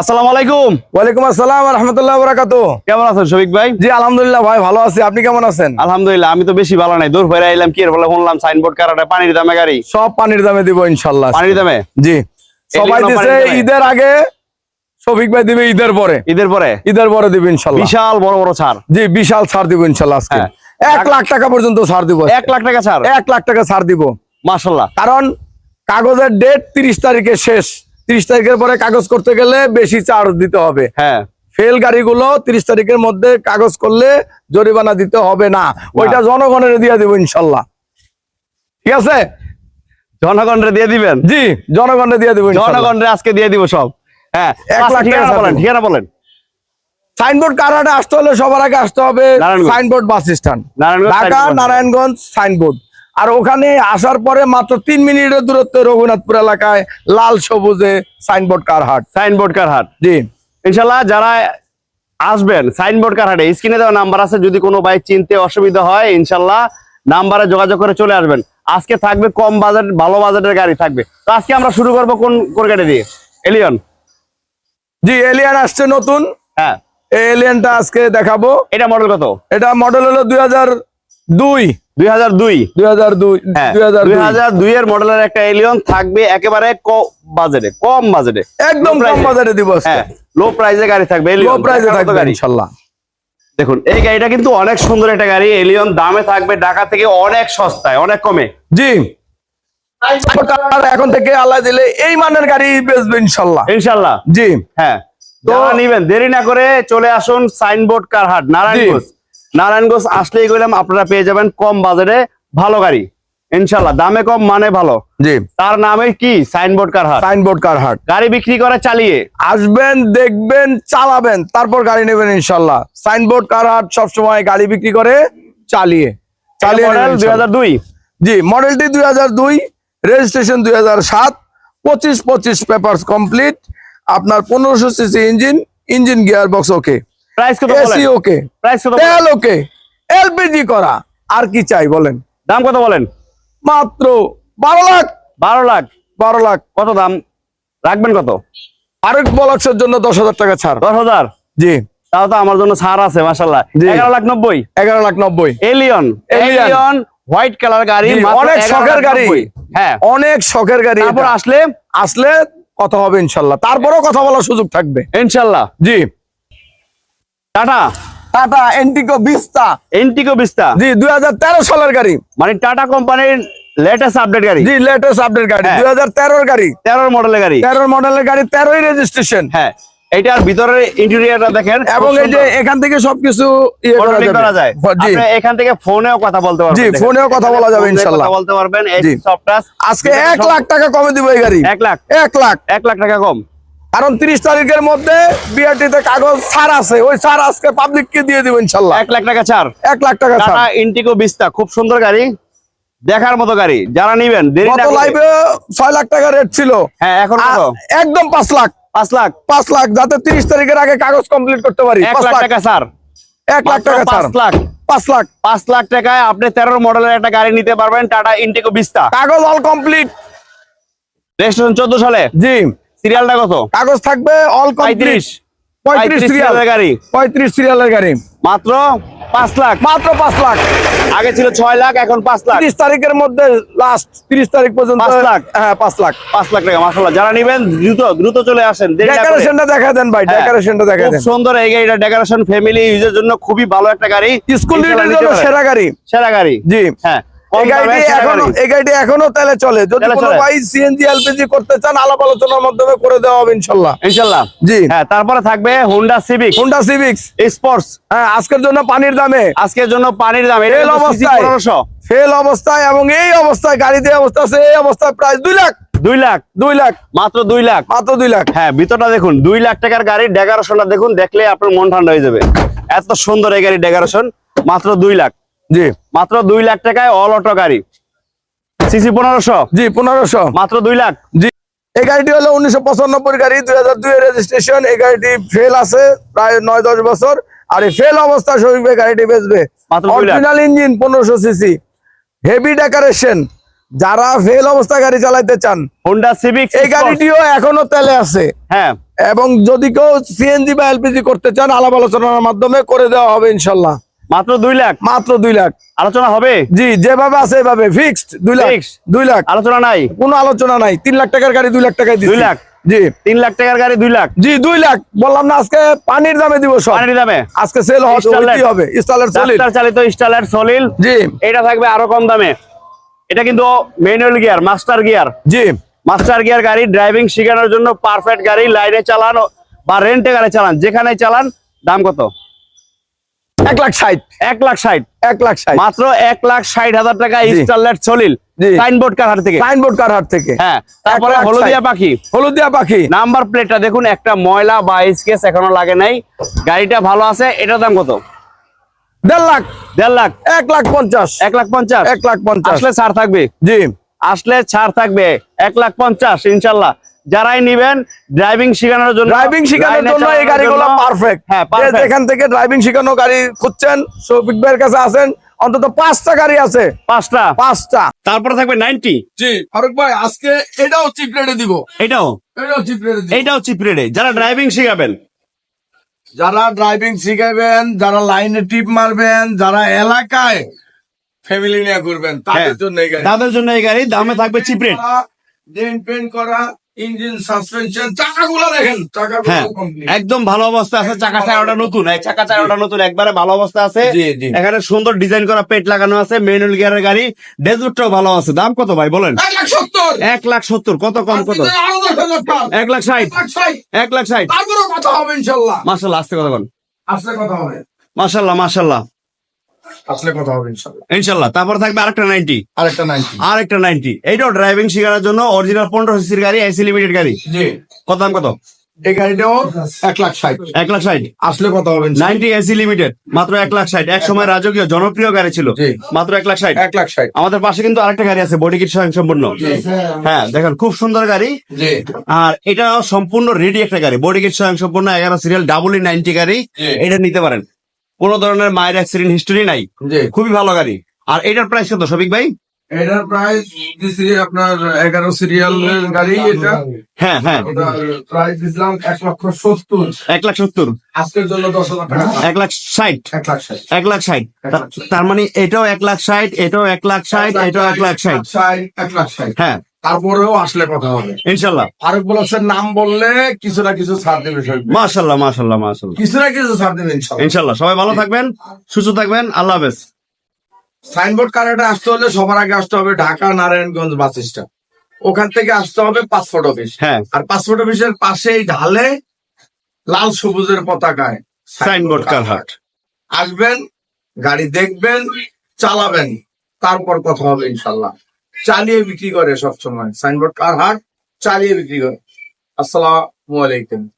আসসালামু আলাইকুম। ওয়ালাইকুম আসসালাম রহমতুল্লাহ বরাকাত কেমন আছেন শফিক ভাই? জি আলহামদুলিল্লাহ ভাই ভালো আছি। আপনি কেমন আছেন? আলহামদুলিল্লাহ আমি তো বেশি ভালো নাই। দূর ফেরে আইলাম কি এর শুনলাম সাইনবোর্ড কারাটা পানির দামে গাড়ি। সব পানির দামে দিব ইনশাল্লাহ। পানির দামে? জি। সবাই দিছে ঈদের আগে শফিক ভাই দিবে ঈদের পরে। ঈদের পরে? ঈদের পরে দিবে ইনশাল্লাহ। বিশাল বড় বড় ছাড়। জি বিশাল ছাড় দিব ইনশাল্লাহ আজকে। হ্যাঁ। এক লাখ টাকা পর্যন্ত ছাড় দিব এক লাখ টাকা ছাড়? এক লাখ টাকা ছাড় দিব। কারণ কাগজের ডেট তিরিশ তারিখে শেষ। তিরিশ তারিখের পরে কাগজ করতে গেলে বেশি চার্জ দিতে হবে। হ্যাঁ। ফেল গাড়িগুলো তিরিশ তারিখের মধ্যে কাগজ করলে জরিমানা দিতে হবে না। ওইটা জনগণের দিয়ে দিব ইনশাল্লাহ। ঠিক আছে? জনগণরে দিয়ে দিবেন? জি জনগণের দিয়ে দিব জনগণরে আজকে দিয়ে দিব সব। হ্যাঁ এক লাখ ঠিকানা বলেন। ঠিকানা বলেন। সাইনবোর্ড কারাটা আসতে হলে সবার আগে আসতে হবে Signboard bus stand. Dhaka Narayanganj Signboard. আর ওখানে আসার পরে মাত্র তিন মিনিটের দূরত্বে রঘুনাথপুর এলাকায় লাল সবুজে সাইনবোর্ড কারহাট। সাইনবোর্ড কারহাট। জি। ইনশাল্লাহ যারা আসবেন সাইনবোর্ড কারহাটে স্ক্রিনে দেওয়া নাম্বার আছে যদি কোনো বাইক চিনতে অসুবিধা হয় ইনশাল্লাহ নাম্বারে যোগাযোগ করে চলে আসবেন। আজকে থাকবে কম বাজেট ভালো বাজেটের গাড়ি থাকবে। তো আজকে আমরা শুরু করব কোন কোন গাড়ি দিয়ে? এলিয়ন। জি এলিয়ান আসছে নতুন। হ্যাঁ। এলিয়ানটা আজকে দেখাবো। এটা মডেল কত? এটা মডেল হলো দুই হাজার দুই। হ্যাঁ এর মডেলের একটা এলিয়ন থাকবে একেবারে বাজেটে কম বাজেটে একদম কম। দিব হ্যাঁ লো গাড়ি থাকবে লো প্রাইসে থাকবে গাড়ি। দেখুন এই গাড়িটা কিন্তু অনেক সুন্দর একটা গাড়ি। এলিয়ন দামে থাকবে ঢাকা থেকে অনেক সস্তায় অনেক কমে। জি। এখন থেকে আল্লাহ দিলে এই মানের গাড়ি বেচবে ইনশাল্লাহ। ইনশাল্লাহ। জি। হ্যাঁ তো- নিবেন দেরি না করে চলে আসুন সাইনবোর্ড কারহাট নারায়ণগঞ্জ। নারায়ণগঞ্জ আসলেই গেলাম আপনারা পেয়ে যাবেন কম বাজারে ভালো গাড়ি। ইনশাল্লাহ দামে কম মানে ভালো। জি। তার নামে কি? সাইনবোর্ড কারহাট। সাইনবোর্ড কারহাট। গাড়ি বিক্রি করে চালিয়ে। আসবেন দেখবেন চালাবেন তারপর গাড়ি নেবেন ইনশাল্লাহ সাইনবোর্ড কারহাট সবসময় গাড়ি বিক্রি করে চালিয়ে। চালিয়ে দুই। হাজার দুই। জি মডেলটি দুই হাজার দুই রেজিস্ট্রেশন দুই হাজার সাত পঁচিশ পঁচিশ পেপার কমপ্লিট আপনার পনেরোশো CC engine engine gear box okay price কত এসি ওকে। প্রাইস কত তেল ওকে। এলপিজি করা। আর কি চাই বলেন? দাম কত বলেন? মাত্র বারো লাখ। বারো লাখ। বারো লাখ। কত দাম? রাখবেন কত? আরেক বলক্সের জন্য দশ হাজার টাকা ছাড়। দশ হাজার? জি। তাও তো আমার জন্য ছাড় আছে মাসাল্লাহ এগারো লাখ নব্বই। এগারো লাখ নব্বই। এলিয়ন এলিয়ন হোয়াইট কালার গাড়ি অনেক শখের গাড়ি। হ্যাঁ। অনেক শখের গাড়ি তারপর আসলে? আসলে কথা হবে ইনশাল্লাহ তারপরেও কথা বলার সুযোগ থাকবে। ইনশাল্লাহ জি। টাটা? টাটা এন্টিকো বিস্তা এন্টিকো বিস্তা জি দুই সালের গাড়ি। মানে টাটা কোম্পানির লেটেস্ট আপডেট গাড়ি। জি লেটেস্ট আপডেট গাড়ি হ্যাঁ। দুই হাজার তেরোর গাড়ি। তেরোর মডেলের গাড়ি। তেরো মডেলের গাড়ি তেরোই রেজিস্ট্রেশন হ্যাঁ ইন্টেরিয়রটা দেখেন এবং এই যে এখান থেকে সবকিছু ইয়ে করা যায়। এখান থেকে ফোনেও কথা বলতে পারবেন। জি, ফোনেও কথা বলা যাবে। কথা বলতে পারবেন এই। আজকে এক লাখ টাকা কমে দিব এই গাড়ি। এক লাখ। এক লাখ। এক লাখ টাকা কম। কারণ তিরিশ তারিখের মধ্যে বিআরটিতে কাগজ ছাড় আছে। ওই ছাড় আজকে পাবলিককে দিয়ে দিব ইনশাল্লাহ। এক লাখ টাকা ছাড়। এক লাখ টাকা ছাড়। টাটা ইন্টিকো বিস্তা খুব সুন্দর গাড়ি। দেখার মতো গাড়ি। যারা নিবেন দেরি না লাইভে ছয় লাখ টাকা রেট ছিল। হ্যাঁ এখন কত? একদম পাঁচ লাখ। পাঁচ লাখ? পাঁচ লাখ যাতে তিরিশ তারিখের আগে কাগজ কমপ্লিট করতে পারি। এক পাঁচ লাখ লাখ। টাকা স্যার এক লাখ টাকা পাঁচ লাখ। পাঁচ লাখ। পাঁচ লাখ টাকায় আপনি তেরো মডেলের একটা গাড়ি নিতে পারবেন টাটা ইন্টিকো বিস্তা কাগজ অল কমপ্লিট রেজিস্ট্রেশন চোদ্দ সালে? জি। সিরিয়ালটা কত? কাগজ থাকবে অল কমপ্লিট পঁয়ত্রিশ। পঁয়ত্রিশ সিরিয়াল। সিরিয়ালের গাড়ি। পঁয়ত্রিশ সিরিয়ালের গাড়ি। মাত্র পাঁচ লাখ। মাত্র পাঁচ লাখ। আগে ছিল ছয় লাখ এখন পাঁচ লাখ। তিরিশ তারিখের মধ্যে লাস্ট তিরিশ তারিখ পর্যন্ত পাঁচ লাখ? হ্যাঁ পাঁচ লাখ। পাঁচ লাখ টাকা মাসাল্লাহ যারা নিবেন দ্রুত দ্রুত চলে আসেন। ডেকোরেশনটা দেখা দেন ভাই হ্যাঁ, ডেকোরেশনটা দেখা খুব দেন। সুন্দর এই গাড়িটা। ডেকোরেশন ফ্যামিলি ইউজের জন্য খুবই ভালো একটা গাড়ি। স্কুল ইনশাআল্লাহ জন্য সেরা গাড়ি। সেরা গাড়ি। জি। হ্যাঁ। এই গাড়িটি এখনও গাড়ি। তেলে চলে। যদি তেলে কোনো ভাই সিএনজি এলপিজি করতে চান আলাপ আলোচনার মাধ্যমে করে দেওয়া হবে ইনশাল্লাহ। ইনশাল্লাহ। জি। হ্যাঁ তারপরে থাকবে Honda Civic Honda Civics sports হ্যাঁ আজকের জন্য পানির দামে। আজকের জন্য পানির দাম। অবস্থায়। 1500 ফেল অবস্থায় এবং এই অবস্থায় গাড়িতে অবস্থা আছে এই অবস্থায় প্রায় দুই লাখ। দুই লাখ। দুই লাখ। মাত্র দুই লাখ। মাত্র দুই লাখ। হ্যাঁ ভিতরটা দেখুন দুই লাখ টাকার গাড়ি ডেকোরেশনটা দেখুন দেখলে আপনার মন ঠান্ডা হয়ে যাবে। এত সুন্দর এই গাড়ি ডেকোরেশন মাত্র দুই লাখ। জি। মাত্র দুই লাখ টাকায় অল অটো গাড়ি। সিসি পনেরোশো? জি পনেরোশো। মাত্র দুই লাখ? জি। এই গাড়িটি হলো উনিশশো পঁচানব্বই গাড়ি দুই হাজার দুই রেজিস্ট্রেশন এই গাড়িটি ফেল আছে প্রায় নয় দশ বছর। আর এই ফেল অবস্থায় শরীর গাড়িটি বেচবে। মাত্র অরিজিনাল ইঞ্জিন পনেরোশো সিসি হেভি ডেকোরেশন যারা ফেল অবস্থা গাড়ি চালাইতে চান হোন্ডা সিভিক এই গাড়িটিও এখনও তেলে আছে। হ্যাঁ। এবং যদি কেউ সিএনজি বা এলপিজি করতে চান আলাপ আলোচনার মাধ্যমে করে দেওয়া হবে ইনশাল্লাহ। মাত্র দুই লাখ? মাত্র দুই লাখ। আলোচনা হবে? জি যেভাবে আছে এভাবে। ফিক্সড দুই লাখ। দুই লাখ। আলোচনা নাই? কোনো আলোচনা নাই। তিন লাখ টাকার গাড়ি দুই লাখ টাকায় দুই লাখ? জি। তিন লাখ টাকার গাড়ি দুই লাখ? জি দুই লাখ। বললাম না আজকে পানির দামে দিব সব। পানির দামে? আজকে সেল হবে। স্টলের ডাক্তার চালিত স্টাইলার সলিল জি। এটা থাকবে আরও কম দামে। এটা কিন্তু ম্যানুয়াল গিয়ার মাস্টার গিয়ার জি। মাস্টার গিয়ার গাড়ি ড্রাইভিং শেখানোর জন্য পারফেক্ট গাড়ি লাইনে চালান বা রেন্টে গাড়ি চালান যেখানে চালান দাম কত? এক লাখ ষাট। এক লাখ ষাট। এক লাখ ষাট। মাত্র এক লাখ ষাট হাজার টাকা জি। সলিল সাইনবোর্ড কারহাট থেকে? সাইনবোর্ড কারহাট থেকে? হ্যাঁ তারপরে হলদিয়া পাখি। হলুদিয়া পাখি। নাম্বার প্লেটটা দেখুন একটা ময়লা বা স্কেচ এখনও লাগে নাই। গাড়িটা ভালো আছে এটার দাম কত? দেড় লাখ। দেড় লাখ। এক লাখ পঞ্চাশ। এক লাখ পঞ্চাশ। এক লাখ পঞ্চাশ। আসলে ছাড় থাকবে। জি। আসলে ছাড় থাকবে এক লাখ পঞ্চাশ ইনশাল্লাহ। যারাই নিবেন ড্রাইভিং শেখানোর জন্য ড্রাইভিং শেখানোর জন্য এই গাড়িগুলো পারফেক্ট হ্যাঁ। যেখান থেকে ড্রাইভিং শেখানো গাড়ি খুঁজছেন শফিক ভাইয়ের কাছে আছেন অন্তত পাঁচটা গাড়ি আছে। পাঁচটা? পাঁচটা। তারপরে থাকবে নাইনটি জি ফারুক ভাই আজকে এটাও চিপ রেটে দিব। এটাও? এটাও চিপ রেটে দিব। এইটাও চিপ রেটে যারা ড্রাইভিং শিখাবেন? যারা ড্রাইভিং শিখাবেন যারা লাইনে টিপ মারবেন যারা এলাকায় ফ্যামিলি নিয়ে ঘুরবেন তাদের হ্যাঁ। জন্য এই গাড়ি। তাদের জন্য এই গাড়ি দামে থাকবে চিপ রেট ডেন পেন করা ইঞ্জিন সাসপেনশন চাকাগুলো দেখেন চাকাগুলো হ্যাঁ একদম ভালো অবস্থা আছে চাকা চাকাটা নতুন এই চাকা চাকাটা নতুন একবারে ভালো অবস্থা আছে। এখানে সুন্দর ডিজাইন করা পেট লাগানো আছে ম্যানুয়াল গিয়ারের গাড়ি। ডেজুটটাও ভালো আছে দাম কত ভাই বলেন? এক লাখ সত্তর। কত কম কত? এক লাখ ষাট। এক লাখ ষাট। লাখ ষাট। তারপরেও কথা মাসাল্লাহ আসতে কথা বল আসলে কথা হবে। মাসাল্লাহ মাসাল্লাহ আসলে কথা হবে ইনশাল্লাহ ইনশাল্লাহ তারপরে থাকবে আরেকটা নাইনটি। আরেকটা নাইনটি। আরেকটা নাইনটি। এইটাও ড্রাইভিং শেখানোর জন্য অরিজিনাল পনেরো সিসির গাড়ি এসি লিমিটেড গাড়ি। জি। কত দাম কত? এই গাড়িটাও এক লাখ ষাট। এক লাখ ষাট। আসলে কথা হবে নাইনটি এসি লিমিটেড মাত্র এক লাখ ষাট। এক সময় রাজকীয় জনপ্রিয় গাড়ি ছিল। মাত্র এক লাখ ষাট। এক লাখ ষাট। আমাদের পাশে কিন্তু আরেকটা গাড়ি আছে বডি কিট স্বয়ং সম্পূর্ণ হ্যাঁ দেখেন খুব সুন্দর গাড়ি। আর এটা সম্পূর্ণ রেডি একটা গাড়ি। বডি কিট স্বয়ং সম্পূর্ণ এগারো সিরিয়াল ডাবল ই নাইনটি গাড়ি। এটা নিতে পারেন। কোন ধরনের মায়ের অ্যাক্সিডেন্ট হিস্টোরি নাই। খুবই ভালো গাড়ি। আর এটার প্রাইস কত সবিক ভাই? এটার প্রাইস দিছি আপনার এগারো সিরিয়াল গাড়ি এটা। হ্যাঁ হ্যাঁ। প্রাইস দিছিলাম এক লক্ষ সত্তর। এক লাখ সত্তর। আজকের জন্য দশ এক লাখ এক লাখ ষাট। এক লাখ ষাট। তার মানে এটাও এক লাখ ষাট এটাও এক লাখ ষাট এটাও এক লাখ ষাট এক লাখ ষাট। হ্যাঁ। তারপরেও আসলে কথা হবে ইনশাল্লাহ। ফারুক ব্লকসের নাম বললে কিছু না কিছু ছাড় দেবে মাশাল্লাহ মাশাল্লাহ মাশাল্লাহ। কিছু না কিছু ছাড় দেবে ইনশাল্লাহ। ইনশাল্লাহ সবাই ভালো থাকবেন সুস্থ থাকবেন আল্লাহ হাফেজ। সাইনবোর্ড কারেন্টে আসতে হলে সবার আগে আসতে হবে ঢাকা নারায়ণগঞ্জ বাস স্ট্যান্ড। ওখান থেকে আসতে হবে পাসপোর্ট অফিস। হ্যাঁ। আর পাসপোর্ট অফিসের পাশেই ঢালে লাল সবুজের পতাকায় সাইনবোর্ড কারহাট আসবেন গাড়ি দেখবেন চালাবেন তারপর কথা হবে ইনশাল্লাহ। চালিয়ে বিক্রি করে সবসময়। সাইনবোর্ড কার হাট চালিয়ে বিক্রি করে। আসসালামু আলাইকুম।